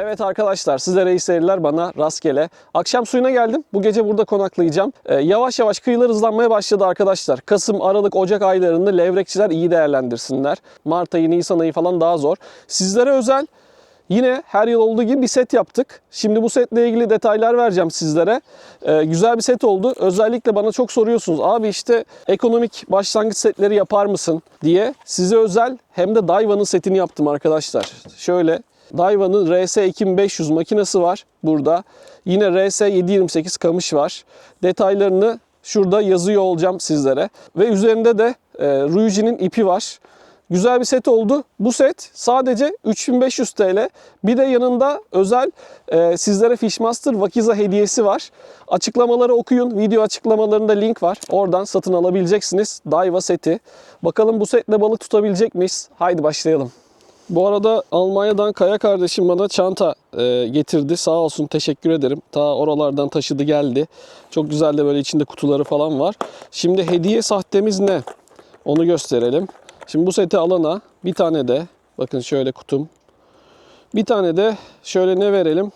Evet arkadaşlar sizlere iyi seyirler bana rastgele. Akşam suyuna geldim. Bu gece burada konaklayacağım. Ee, yavaş yavaş kıyılar hızlanmaya başladı arkadaşlar. Kasım, Aralık, Ocak aylarını levrekçiler iyi değerlendirsinler. Mart ayı, Nisan ayı falan daha zor. Sizlere özel Yine her yıl olduğu gibi bir set yaptık. Şimdi bu setle ilgili detaylar vereceğim sizlere. Ee, güzel bir set oldu. Özellikle bana çok soruyorsunuz. Abi işte ekonomik başlangıç setleri yapar mısın diye. Size özel hem de Daiwa'nın setini yaptım arkadaşlar. Şöyle Daiwa'nın RS2500 makinesi var burada. Yine RS728 kamış var. Detaylarını şurada yazıyor olacağım sizlere. Ve üzerinde de e, Ruiji'nin ipi var. Güzel bir set oldu. Bu set sadece 3500 TL. Bir de yanında özel e, sizlere Fishmaster Vakiza hediyesi var. Açıklamaları okuyun. Video açıklamalarında link var. Oradan satın alabileceksiniz. Daiwa seti. Bakalım bu setle balık tutabilecek miyiz? Haydi başlayalım. Bu arada Almanya'dan Kaya kardeşim bana çanta e, getirdi. Sağ olsun teşekkür ederim. Ta oralardan taşıdı geldi. Çok güzel de böyle içinde kutuları falan var. Şimdi hediye sahtemiz ne? Onu gösterelim. Şimdi bu seti alana bir tane de bakın şöyle kutum. Bir tane de şöyle ne verelim?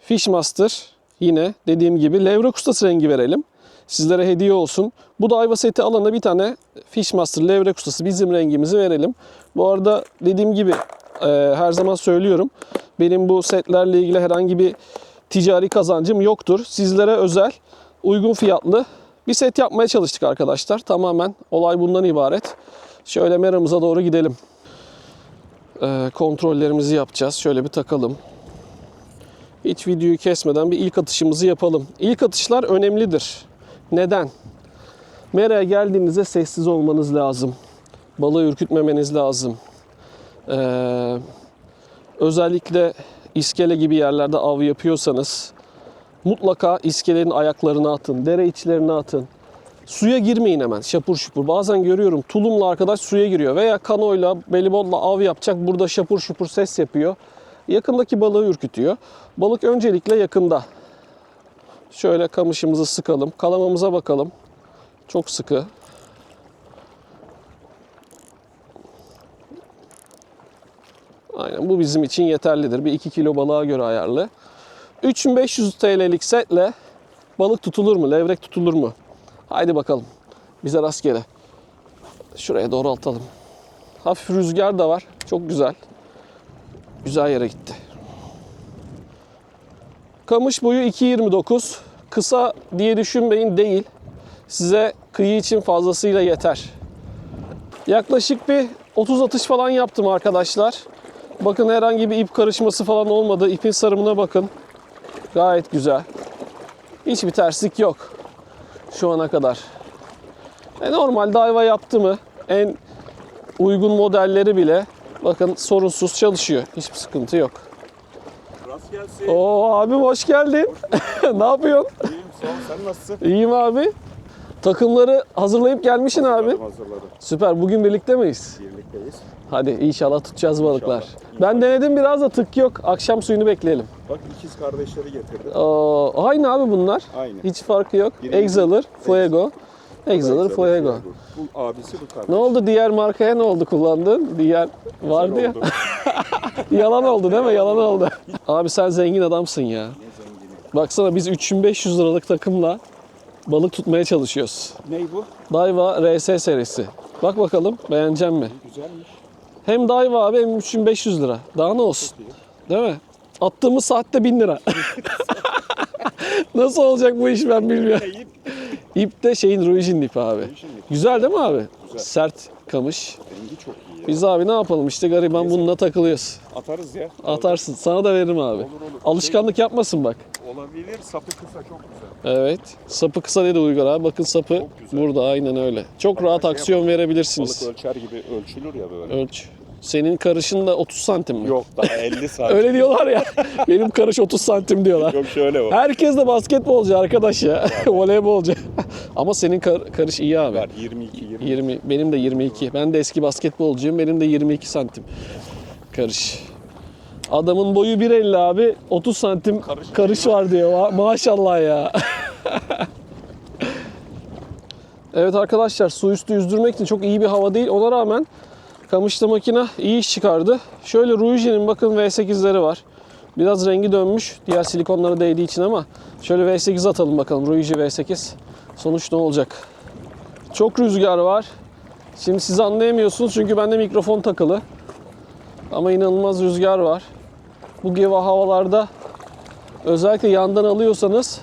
Fishmaster yine dediğim gibi levrek ustası rengi verelim. Sizlere hediye olsun. Bu da ayva seti alana bir tane Fishmaster levrek ustası bizim rengimizi verelim. Bu arada dediğim gibi e, her zaman söylüyorum. Benim bu setlerle ilgili herhangi bir ticari kazancım yoktur. Sizlere özel, uygun fiyatlı bir set yapmaya çalıştık arkadaşlar. Tamamen olay bundan ibaret. Şöyle meramıza doğru gidelim. Ee, kontrollerimizi yapacağız. Şöyle bir takalım. Hiç videoyu kesmeden bir ilk atışımızı yapalım. İlk atışlar önemlidir. Neden? Mera'ya geldiğinizde sessiz olmanız lazım. Balığı ürkütmemeniz lazım. Ee, özellikle iskele gibi yerlerde av yapıyorsanız mutlaka iskelenin ayaklarına atın, dere içlerine atın. Suya girmeyin hemen şapur şupur. Bazen görüyorum tulumla arkadaş suya giriyor veya kanoyla, belibotla av yapacak. Burada şapur şupur ses yapıyor. Yakındaki balığı ürkütüyor. Balık öncelikle yakında. Şöyle kamışımızı sıkalım. Kalamamıza bakalım. Çok sıkı. Aynen bu bizim için yeterlidir. Bir 2 kilo balığa göre ayarlı. 3500 TL'lik setle balık tutulur mu? Levrek tutulur mu? Haydi bakalım. Bize rastgele. Şuraya doğru atalım. Hafif rüzgar da var. Çok güzel. Güzel yere gitti. Kamış boyu 2.29. Kısa diye düşünmeyin değil. Size kıyı için fazlasıyla yeter. Yaklaşık bir 30 atış falan yaptım arkadaşlar. Bakın herhangi bir ip karışması falan olmadı. İpin sarımına bakın. Gayet güzel. Hiçbir terslik yok. Şu ana kadar. E normal dayva yaptı mı en uygun modelleri bile bakın sorunsuz çalışıyor. Hiçbir sıkıntı yok. Gelsin. Oo abim hoş geldin. ne yapıyorsun? İyiyim sağ ol. Sen nasılsın? İyiyim abi. Takımları hazırlayıp gelmişsin abi. Hazırladım, hazırladım. Süper. Bugün birlikte miyiz? Birlikteyiz. Hadi inşallah tutacağız balıklar. İnşallah. Ben denedim biraz da tık yok. Akşam suyunu bekleyelim. Bak ikiz kardeşleri getirdim. Oo, aynı abi bunlar. Aynı. Hiç farkı yok. Biri- Exaler, Fuego. Exaler, Fuego. Bu abisi bu kardeş. Ne oldu diğer markaya ne oldu kullandın? Diğer vardı ya. Yalan oldu değil mi? Yalan oldu. Abi sen zengin adamsın ya. Baksana biz 3500 liralık takımla balık tutmaya çalışıyoruz. Ney bu? Daiwa RS serisi. Bak bakalım beğenecek mi? Güzelmiş. Hem Daiwa abi hem 3500 lira. Daha ne olsun? Değil mi? Attığımız saatte 1000 lira. Nasıl olacak bu iş ben bilmiyorum. İp de şeyin Ruijin ipi abi. Güzel değil mi abi? Güzel. Sert kamış. Rengi çok iyi ya. Biz abi ne yapalım işte gariban bununla takılıyoruz. Atarız ya. Atarsın. Sana da veririm abi. Olur, olur. Alışkanlık yapmasın bak. Olabilir. Sapı kısa çok güzel. Evet. Sapı kısa dedi Uygar abi. Bakın sapı Çok güzel. burada aynen öyle. Çok rahat şey aksiyon yapalım. verebilirsiniz. Balık ölçer gibi ölçülür ya böyle. Ölç. Senin karışın da 30 santim mi? Yok daha 50 santim. Öyle diyorlar ya. Benim karış 30 santim diyorlar. Yok şöyle bak. Herkes de basketbolcu arkadaş ya. Voleybolcu. Ama senin kar- karış iyi abi. Var 22 20. 20. Benim de 22. Ben de eski basketbolcuyum. Benim de 22 santim karış. Adamın boyu 1.50 abi. 30 santim karış, var diyor. Ma- Maşallah ya. evet arkadaşlar su üstü yüzdürmek için çok iyi bir hava değil. Ona rağmen Kamışlı makine iyi iş çıkardı. Şöyle Ruiji'nin bakın V8'leri var. Biraz rengi dönmüş diğer silikonlara değdiği için ama şöyle V8 atalım bakalım. Ruiji V8. Sonuç ne olacak? Çok rüzgar var. Şimdi siz anlayamıyorsunuz çünkü bende mikrofon takılı. Ama inanılmaz rüzgar var. Bu gibi havalarda özellikle yandan alıyorsanız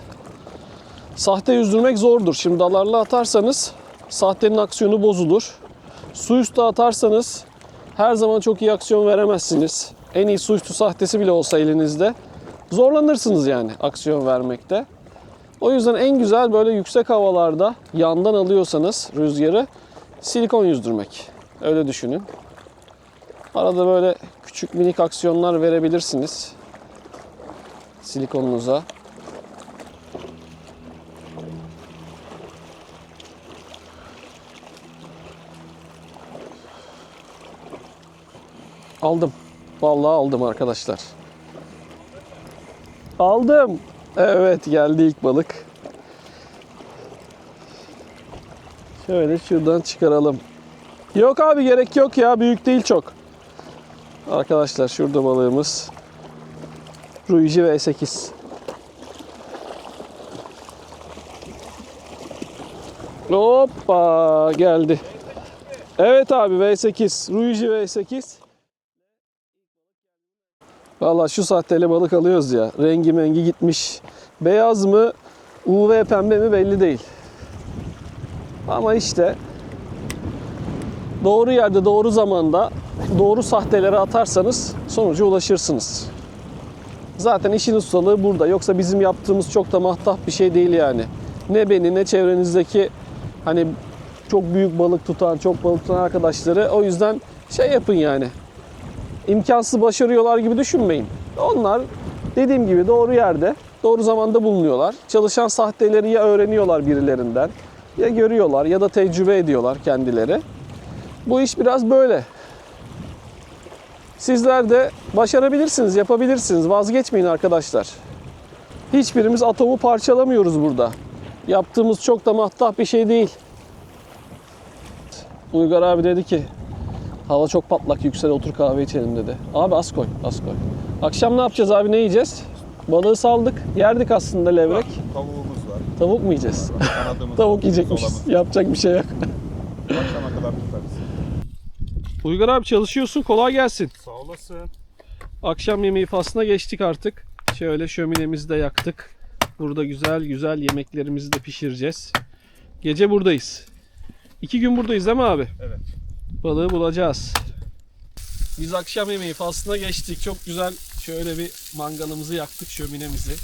sahte yüzdürmek zordur. Şimdi dalarla atarsanız sahtenin aksiyonu bozulur. Su üstü atarsanız her zaman çok iyi aksiyon veremezsiniz. En iyi su üstü sahtesi bile olsa elinizde zorlanırsınız yani aksiyon vermekte. O yüzden en güzel böyle yüksek havalarda yandan alıyorsanız rüzgarı silikon yüzdürmek. Öyle düşünün. Arada böyle küçük minik aksiyonlar verebilirsiniz silikonunuza. Aldım. Vallahi aldım arkadaşlar. Aldım. Evet geldi ilk balık. Şöyle şuradan çıkaralım. Yok abi gerek yok ya büyük değil çok. Arkadaşlar şurada balığımız. Ruiji V8. Hoppa geldi. Evet abi V8. Ruiji V8. Valla şu sahteli balık alıyoruz ya. Rengi mengi gitmiş. Beyaz mı, UV pembe mi belli değil. Ama işte doğru yerde, doğru zamanda doğru sahteleri atarsanız sonuca ulaşırsınız. Zaten işin ustalığı burada. Yoksa bizim yaptığımız çok da mahtah bir şey değil yani. Ne beni ne çevrenizdeki hani çok büyük balık tutan, çok balık tutan arkadaşları o yüzden şey yapın yani. İmkansız başarıyorlar gibi düşünmeyin. Onlar dediğim gibi doğru yerde, doğru zamanda bulunuyorlar. Çalışan sahteleri ya öğreniyorlar birilerinden, ya görüyorlar ya da tecrübe ediyorlar kendileri. Bu iş biraz böyle. Sizler de başarabilirsiniz, yapabilirsiniz. Vazgeçmeyin arkadaşlar. Hiçbirimiz atomu parçalamıyoruz burada. Yaptığımız çok da mahtah bir şey değil. Uygar abi dedi ki hava çok patlak yüksel otur kahve içelim dedi. Abi az koy, az koy. Akşam ne yapacağız abi ne yiyeceğiz? Balığı saldık. Yerdik aslında levrek. Tavuğumuz var. Tavuk mu yiyeceğiz? Kanadımız Tavuk yiyecekmişiz. solamız. Yapacak bir şey yok. Akşama kadar tutarız. Uygar abi çalışıyorsun. Kolay gelsin. Sağ olasın. Akşam yemeği faslına geçtik artık. Şöyle şöminemizi de yaktık. Burada güzel güzel yemeklerimizi de pişireceğiz. Gece buradayız. İki gün buradayız değil mi abi? Evet. Balığı bulacağız. Biz akşam yemeği faslına geçtik. Çok güzel şöyle bir mangalımızı yaktık şöminemizi.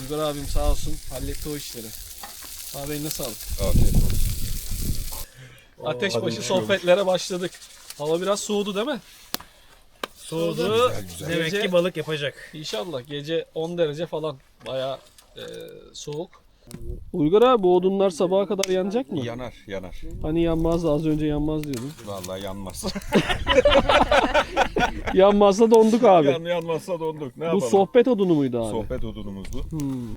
Uygar abim sağ olsun halletti o işleri. Abi eline sağlık. Afiyet olsun. Ateş hadi başı uçuyoruz. sohbetlere başladık. Hava biraz soğudu değil mi? Soğudu. Güzel, güzel. Demek Gece- ki balık yapacak. İnşallah gece 10 derece falan. Bayağı e, soğuk. Uygar abi bu odunlar sabaha kadar yanacak mı? Yanar, yanar. Hani yanmazdı az önce yanmaz diyordun. Vallahi yanmaz. Yanmazsa donduk abi. Yan, yanmazsa donduk. Ne bu yapalım? sohbet odunu muydu abi? Sohbet odunumuz bu. Hmm.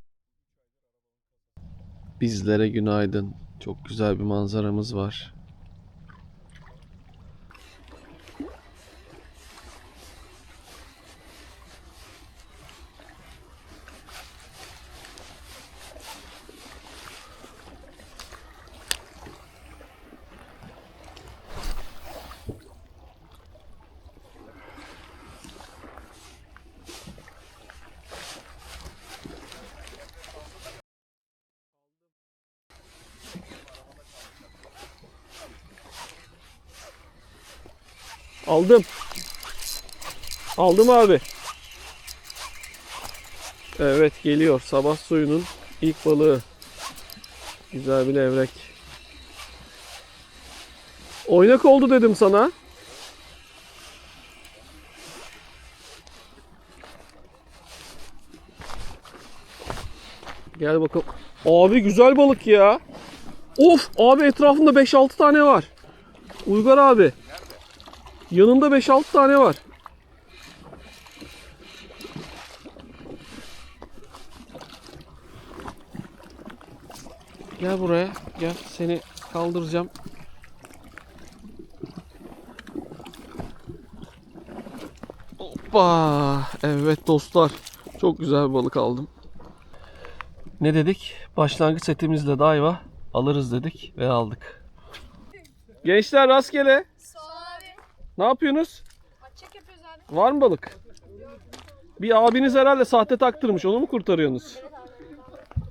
Bizlere günaydın. Çok güzel bir manzaramız var. Aldım. Aldım abi. Evet geliyor. Sabah suyunun ilk balığı. Güzel bir levrek. Oynak oldu dedim sana. Gel bakalım. Abi güzel balık ya. Of abi etrafında 5-6 tane var. Uygar abi. Yanında 5-6 tane var. Gel buraya. Gel seni kaldıracağım. Hoppa. Evet dostlar. Çok güzel bir balık aldım. Ne dedik? Başlangıç setimizle de ayva alırız dedik ve aldık. Gençler rastgele. Ne yapıyorsunuz? Açık yapıyoruz abi. Var mı balık? Bir abiniz herhalde sahte taktırmış. Onu mu kurtarıyorsunuz?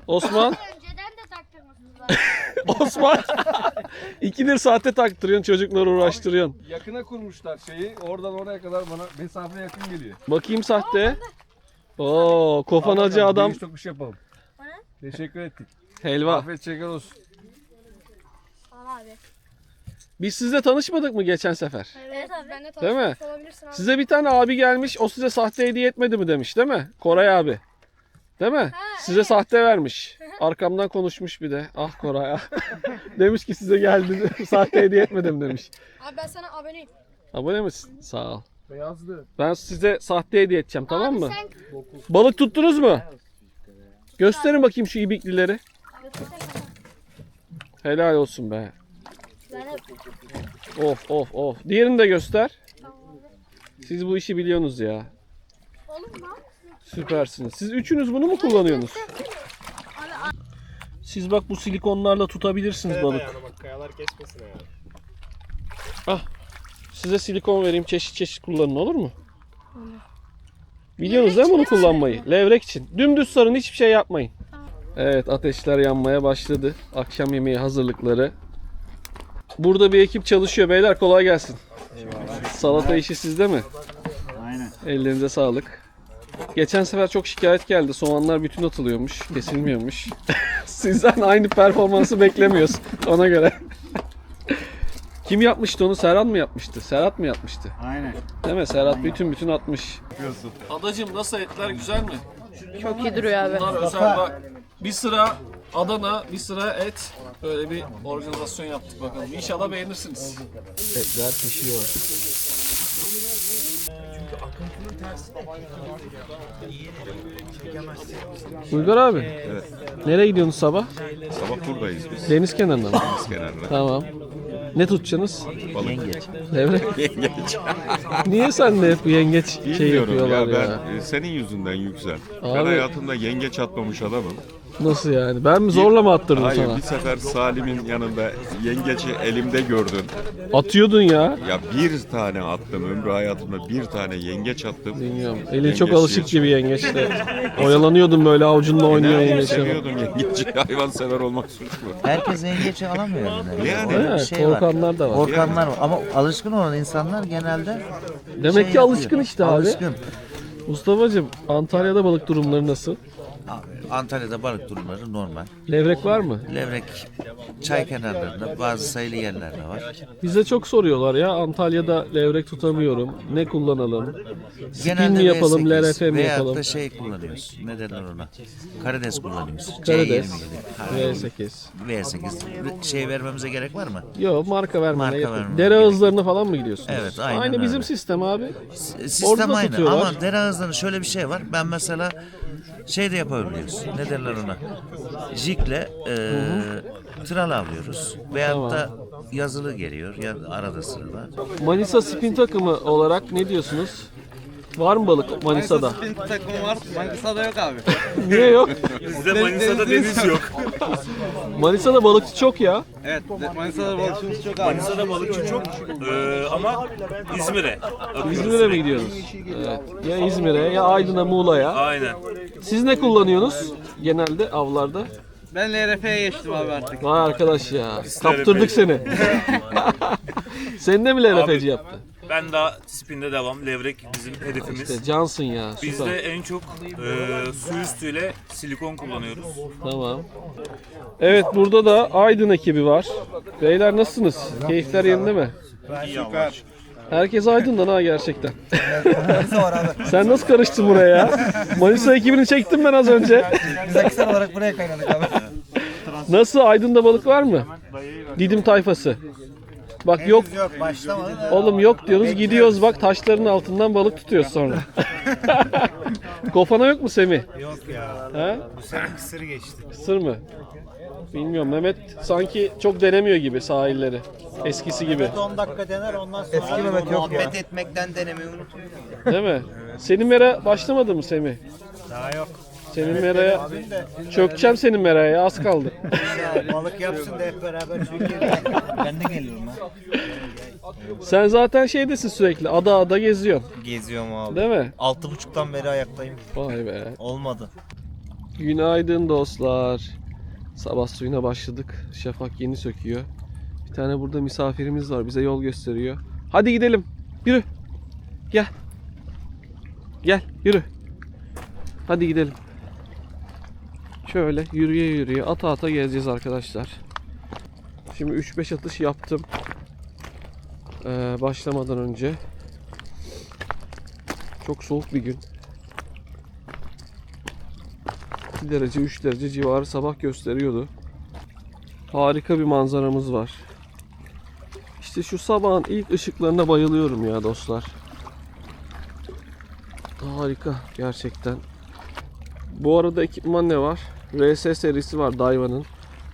Osman. Önceden de taktırmışsınız abi. Osman. İkidir sahte taktırıyorsun. Çocukları uğraştırıyorsun. Yakına kurmuşlar şeyi. Oradan oraya kadar bana mesafe yakın geliyor. Bakayım sahte. Oo, kofanacı adam. Değiş tokuş yapalım. Teşekkür ettik. Helva. Afiyet şeker olsun. Sağ ol abi. Biz sizle tanışmadık mı geçen sefer? Evet, abi. Ben de Değil mi? tanışmış olabilirsin abi. Size bir tane abi gelmiş. O size sahte hediye etmedi mi demiş değil mi? Koray abi. Değil mi? size sahte vermiş. Arkamdan konuşmuş bir de. Ah Koray. ah. demiş ki size geldi. sahte hediye etmedim demiş. Abi ben sana aboneyim. Abone misin? Sağ ol. Beyazlı. Ben size sahte hediye edeceğim tamam mı? sen... Balık tuttunuz mu? Gösterin bakayım şu ibiklileri. Helal olsun be. Of of of. Diğerini de göster. Siz bu işi biliyorsunuz ya. Süpersiniz. Siz üçünüz bunu mu kullanıyorsunuz? Siz bak bu silikonlarla tutabilirsiniz balık. bak kayalar kesmesin. Ah. Size silikon vereyim çeşit çeşit kullanın olur mu? Biliyorsunuz değil mi bunu kullanmayı? Levrek için. Dümdüz sarın hiçbir şey yapmayın. Evet ateşler yanmaya başladı. Akşam yemeği hazırlıkları. Burada bir ekip çalışıyor beyler kolay gelsin. Salata işi sizde mi? Aynen. Ellerinize sağlık. Geçen sefer çok şikayet geldi. Soğanlar bütün atılıyormuş, kesilmiyormuş. Sizden aynı performansı beklemiyoruz ona göre. Kim yapmıştı onu? Serhat mı yapmıştı? Serhat mı yapmıştı? Aynen. Değil mi? Serhat bütün bütün atmış. Adacım nasıl etler güzel mi? Çok iyi duruyor abi. Bunlar özel bak. Bir sıra Adana, bir sıra et. Böyle bir organizasyon yaptık bakalım. İnşallah beğenirsiniz. Etler pişiyor. Uygar abi. Nereye gidiyorsunuz sabah? Sabah buradayız biz. Deniz kenarında mı? Deniz kenarına. Tamam. Ne tutacaksınız? Balık. Levrek. Yengeç. Niye sen de hep bu yengeç şey Bilmiyorum yapıyorlar ya, ya? ben e, senin yüzünden yüksel. Ben Abi- hayatımda yengeç atmamış adamım. Nasıl yani? Ben mi zorla mı attırdım Hayır sana? bir sefer Salim'in yanında yengeci elimde gördün. Atıyordun ya. Ya bir tane attım ömrü hayatımda bir tane yengeç attım. Bilmiyorum. Elin Yengeç çok alışık gibi yengeçte. Oyalanıyordun böyle avucunla oynuyor Ne yengeçle. seviyordum yengeci. Hayvan sever olmak suç mu? Herkes yengeçi alamıyor. Yani. Yani. Öyle Değil bir mi? şey var. Korkanlar da var. Korkanlar var. Ama alışkın olan insanlar genelde Demek şey ki yapıyor. alışkın işte abi. Alışkın. Mustafa'cığım Antalya'da balık durumları nasıl? Antalya'da balık durumları normal. Levrek var mı? Levrek çay kenarlarında bazı sayılı yerlerde var. Bize çok soruyorlar ya Antalya'da levrek tutamıyorum. Ne kullanalım? Spin mi yapalım, V8 LRF mi veyahut yapalım? da şey kullanıyoruz. Ne derler ona? Karides kullanıyoruz. Karides, C27. V8. V8. Şey vermemize gerek var mı? Yok marka vermene Marka gerek yok. vermene Dere gerek ağızlarına falan mı gidiyorsunuz? Evet, aynen Aynı bizim öyle. sistem abi. Sistem Orada aynı tutuyorlar. ama dere ağızlarında şöyle bir şey var. Ben mesela şey de yapabiliyoruz. Ne derler ona? Jikle e, tral avlıyoruz. Veyahut da yazılı geliyor ya arada sırada. Manisa spin takımı olarak ne diyorsunuz? Var mı balık Manisa'da? Spin takımı var. Manisa'da yok abi. Niye yok? Bizde Manisa'da deniz yok. Manisa'da balıkçı çok ya. Evet, Manisa'da balıkçımız çok abi. Manisa'da balıkçı çok Ee, ama İzmir'e. İzmir'e mi gidiyorsunuz? Evet. Ya İzmir'e ya Aydın'a Muğla'ya. Aynen. Siz ne kullanıyorsunuz genelde avlarda? Ben LRF'ye geçtim abi artık. Vay arkadaş ya. Kaptırdık seni. Seni de mi LRF'ci yaptı? Ben daha spinde devam. Levrek bizim hedefimiz. İşte cansın ya. Biz Süper. de en çok e, su üstüyle silikon kullanıyoruz. Tamam. Evet burada da Aydın ekibi var. Beyler nasılsınız? Keyifler yerinde mi? Süper. Herkes Aydın'dan ha gerçekten. Sen nasıl karıştın buraya ya? Manisa ekibini çektim ben az önce. Biz olarak buraya kaynadık abi. Nasıl Aydın'da balık var mı? Didim tayfası. Bak yok Yok başlamadı. oğlum yok diyoruz gidiyoruz bak taşların altından balık tutuyoruz sonra. Kofana yok mu Semih? Yok ya. He? Bu sene kısır geçti. Sır mı? Bilmiyorum Mehmet sanki çok denemiyor gibi sahilleri. Eskisi gibi. 10 dakika dener ondan sonra. Eski Mehmet yok ya. etmekten denemeyi unutuyor. Değil mi? Senin mera başlamadı mı Semih? Daha yok. Senin meraya Abim de çökeceğim senin meraya az kaldı. balık yapsın da hep beraber ben de geliyorum ha. Sen zaten şeydesin sürekli ada ada geziyorsun. Geziyorum abi. Değil mi? Altı buçuktan beri ayaktayım. Vay be. Olmadı. Günaydın dostlar. Sabah suyuna başladık. Şafak yeni söküyor. Bir tane burada misafirimiz var. Bize yol gösteriyor. Hadi gidelim. Yürü. Gel. Gel yürü. Hadi gidelim. Şöyle yürüye yürüye ata ata gezeceğiz arkadaşlar. Şimdi 3-5 atış yaptım. Ee, başlamadan önce. Çok soğuk bir gün. 2 derece 3 derece civarı sabah gösteriyordu. Harika bir manzaramız var. İşte şu sabahın ilk ışıklarına bayılıyorum ya dostlar. Harika gerçekten. Bu arada ekipman ne var? RS serisi var Daiwa'nın.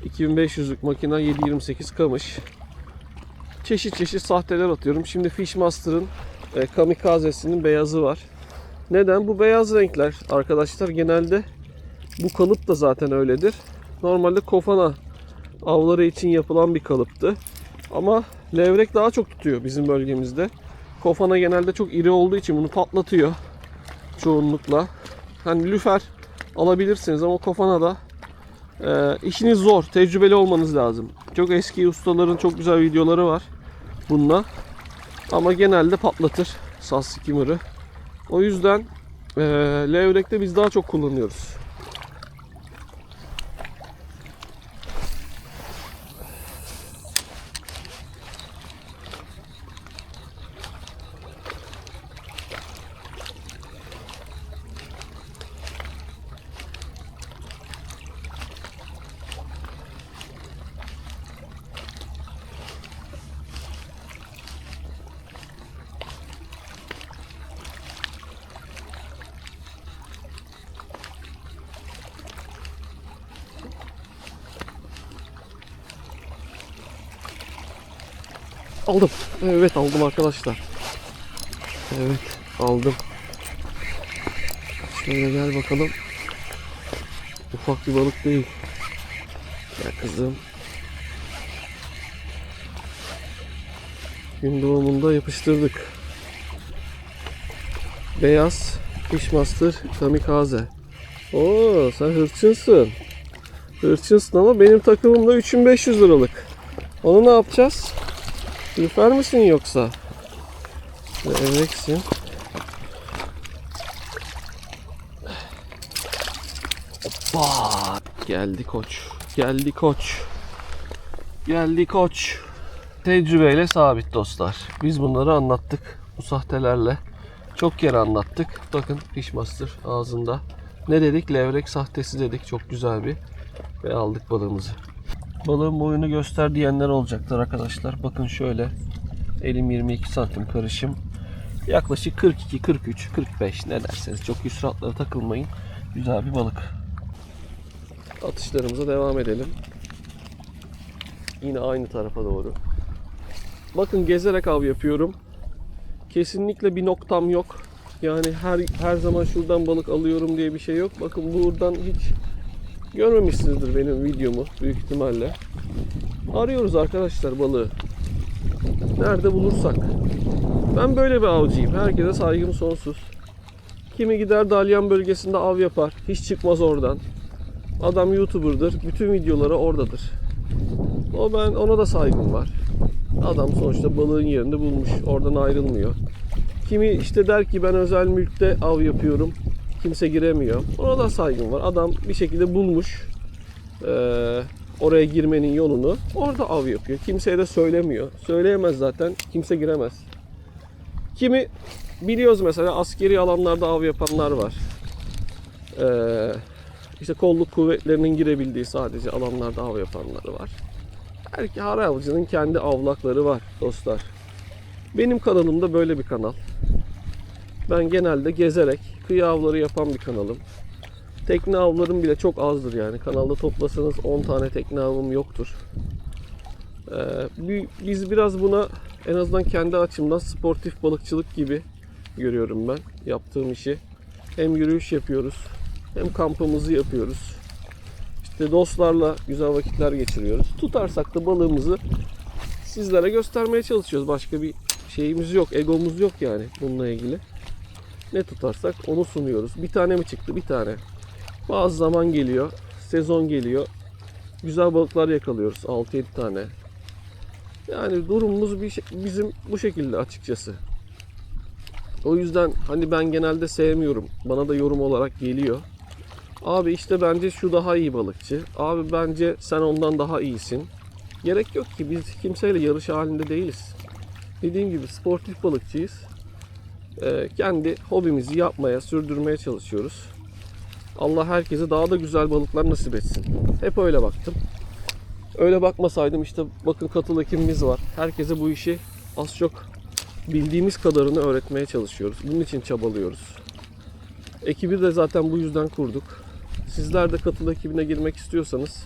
2500'lük makine 728 kamış. Çeşit çeşit sahteler atıyorum. Şimdi Fishmaster'ın e, Kamikaze'sinin beyazı var. Neden? Bu beyaz renkler arkadaşlar genelde bu kalıp da zaten öyledir. Normalde kofana avları için yapılan bir kalıptı. Ama levrek daha çok tutuyor bizim bölgemizde. Kofana genelde çok iri olduğu için bunu patlatıyor çoğunlukla. Hani lüfer alabilirsiniz ama kofana da e, işiniz zor. Tecrübeli olmanız lazım. Çok eski ustaların çok güzel videoları var bununla. Ama genelde patlatır saz skimmer'ı. O yüzden e, levrekte biz daha çok kullanıyoruz. Aldım. Evet aldım arkadaşlar. Evet aldım. Şöyle gel bakalım. Ufak bir balık değil. Gel kızım. Gün doğumunda yapıştırdık. Beyaz Fishmaster Kamikaze. Oo sen hırçınsın. Hırçınsın ama benim takımımda 3500 liralık. Onu ne yapacağız? Lüfer misin yoksa? Evreksin. Hoppa! Geldi koç. Geldi koç. Geldi koç. Tecrübeyle sabit dostlar. Biz bunları anlattık bu sahtelerle. Çok kere anlattık. Bakın Fishmaster ağzında. Ne dedik? Levrek sahtesi dedik. Çok güzel bir. Ve aldık balığımızı. Balığın boyunu göster diyenler olacaktır arkadaşlar. Bakın şöyle. Elim 22 santim karışım. Yaklaşık 42, 43, 45 ne derseniz. Çok hüsratlara takılmayın. Güzel bir balık. Atışlarımıza devam edelim. Yine aynı tarafa doğru. Bakın gezerek av yapıyorum. Kesinlikle bir noktam yok. Yani her her zaman şuradan balık alıyorum diye bir şey yok. Bakın buradan hiç görmemişsinizdir benim videomu büyük ihtimalle. Arıyoruz arkadaşlar balığı. Nerede bulursak. Ben böyle bir avcıyım. Herkese saygım sonsuz. Kimi gider Dalyan bölgesinde av yapar. Hiç çıkmaz oradan. Adam YouTuber'dır. Bütün videoları oradadır. O ben ona da saygım var. Adam sonuçta balığın yerini bulmuş. Oradan ayrılmıyor. Kimi işte der ki ben özel mülkte av yapıyorum. Kimse giremiyor. Ona da saygım var. Adam bir şekilde bulmuş. Ee, oraya girmenin yolunu. Orada av yapıyor. Kimseye de söylemiyor. Söyleyemez zaten. Kimse giremez. Kimi biliyoruz mesela askeri alanlarda av yapanlar var. Ee, işte kolluk kuvvetlerinin girebildiği sadece alanlarda av yapanlar var. Her, her avcının kendi avlakları var dostlar. Benim kanalım da böyle bir kanal. Ben genelde gezerek kıyı avları yapan bir kanalım. Tekne avlarım bile çok azdır yani. Kanalda toplasanız 10 tane tekne avım yoktur. Ee, bi- biz biraz buna en azından kendi açımdan sportif balıkçılık gibi görüyorum ben yaptığım işi. Hem yürüyüş yapıyoruz hem kampımızı yapıyoruz. İşte dostlarla güzel vakitler geçiriyoruz. Tutarsak da balığımızı sizlere göstermeye çalışıyoruz. Başka bir şeyimiz yok, egomuz yok yani bununla ilgili. Ne tutarsak onu sunuyoruz. Bir tane mi çıktı? Bir tane. Bazı zaman geliyor, sezon geliyor. Güzel balıklar yakalıyoruz. 6-7 tane. Yani durumumuz bir şey- bizim bu şekilde açıkçası. O yüzden hani ben genelde sevmiyorum. Bana da yorum olarak geliyor. Abi işte bence şu daha iyi balıkçı. Abi bence sen ondan daha iyisin. Gerek yok ki biz kimseyle yarış halinde değiliz. Dediğim gibi sportif balıkçıyız. Ee, kendi hobimizi yapmaya, sürdürmeye çalışıyoruz. Allah herkese daha da güzel balıklar nasip etsin. Hep öyle baktım. Öyle bakmasaydım işte bakın katıl ekibimiz var. Herkese bu işi az çok bildiğimiz kadarını öğretmeye çalışıyoruz. Bunun için çabalıyoruz. Ekibi de zaten bu yüzden kurduk. Sizler de katıl ekibine girmek istiyorsanız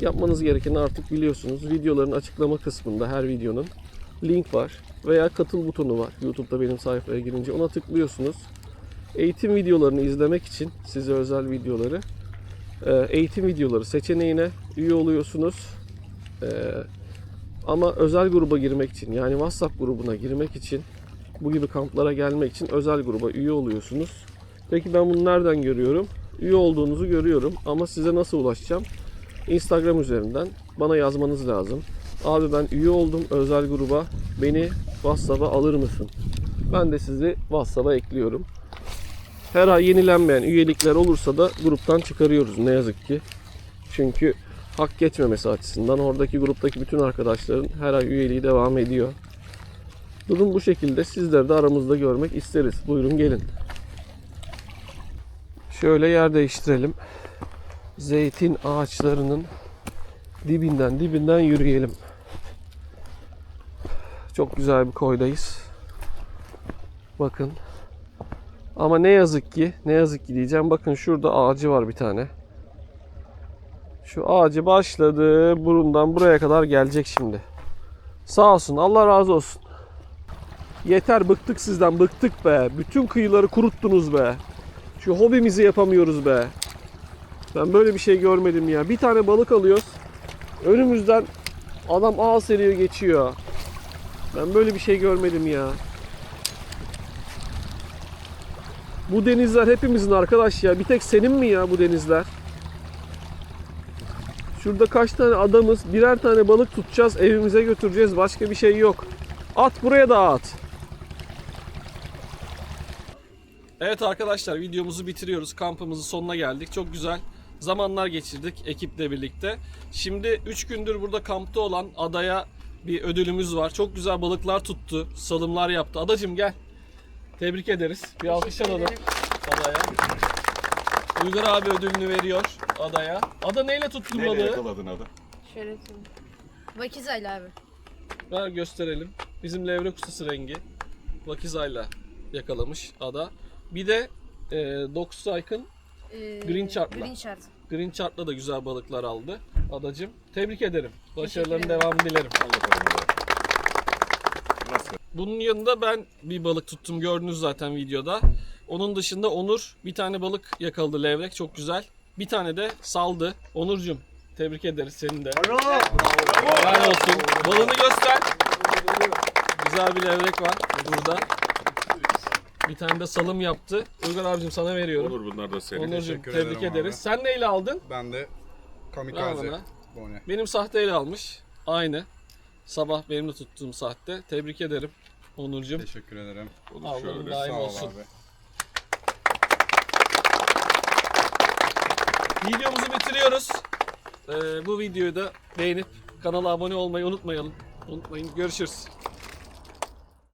yapmanız gerekeni artık biliyorsunuz. Videoların açıklama kısmında her videonun link var veya katıl butonu var. YouTube'da benim sayfaya girince ona tıklıyorsunuz. Eğitim videolarını izlemek için size özel videoları e, eğitim videoları seçeneğine üye oluyorsunuz. E, ama özel gruba girmek için yani WhatsApp grubuna girmek için bu gibi kamplara gelmek için özel gruba üye oluyorsunuz. Peki ben bunu nereden görüyorum? Üye olduğunuzu görüyorum ama size nasıl ulaşacağım? Instagram üzerinden bana yazmanız lazım. Abi ben üye oldum özel gruba. Beni WhatsApp'a alır mısın? Ben de sizi WhatsApp'a ekliyorum. Her ay yenilenmeyen üyelikler olursa da gruptan çıkarıyoruz ne yazık ki. Çünkü hak geçmemesi açısından oradaki gruptaki bütün arkadaşların her ay üyeliği devam ediyor. Durum bu şekilde. Sizleri de aramızda görmek isteriz. Buyurun gelin. Şöyle yer değiştirelim. Zeytin ağaçlarının dibinden dibinden yürüyelim. Çok güzel bir koydayız. Bakın. Ama ne yazık ki, ne yazık ki diyeceğim. Bakın şurada ağacı var bir tane. Şu ağacı başladı. Burundan buraya kadar gelecek şimdi. Sağ olsun. Allah razı olsun. Yeter bıktık sizden bıktık be. Bütün kıyıları kuruttunuz be. Şu hobimizi yapamıyoruz be. Ben böyle bir şey görmedim ya. Bir tane balık alıyoruz. Önümüzden adam ağ seriyor geçiyor. Ben böyle bir şey görmedim ya. Bu denizler hepimizin arkadaş ya. Bir tek senin mi ya bu denizler? Şurada kaç tane adamız birer tane balık tutacağız evimize götüreceğiz başka bir şey yok. At buraya da at. Evet arkadaşlar videomuzu bitiriyoruz. Kampımızın sonuna geldik. Çok güzel zamanlar geçirdik ekiple birlikte. Şimdi 3 gündür burada kampta olan adaya bir ödülümüz var. Çok güzel balıklar tuttu. Salımlar yaptı. Adacım gel. Tebrik ederiz. Bir alkış alalım adaya. Uygar abi ödülünü veriyor adaya. Ada neyle tuttun balığı? Şöyle tutayım. Vakizayla abi. Ver gösterelim. Bizim levrek ustası rengi. Vakizayla yakalamış ada. Bir de e, Dox Strike'ın Ee, Green Chart'la. Green Chart. Green Chart'la da güzel balıklar aldı. Adacım tebrik ederim. Başarıların ederim. devamını dilerim. Bunun yanında ben bir balık tuttum gördünüz zaten videoda. Onun dışında Onur bir tane balık yakaladı levrek çok güzel. Bir tane de saldı. Onurcum tebrik ederiz senin de. Helal olsun. Balığını göster. Güzel bir levrek var burada. Bir tane de salım yaptı. Uygar abicim sana veriyorum. Olur bunlar da senin. Onurcuğum tebrik ederiz. abi. Sen neyle aldın? Ben de Bravo kamikaze bone. Benim sahteyle almış. Aynı. Sabah benim de tuttuğum sahte. Tebrik ederim Onurcuğum. Teşekkür ederim. Şöyle, daim sağ ol olsun. abi. Videomuzu bitiriyoruz. Ee, bu videoyu da beğenip kanala abone olmayı unutmayalım. Unutmayın. Görüşürüz.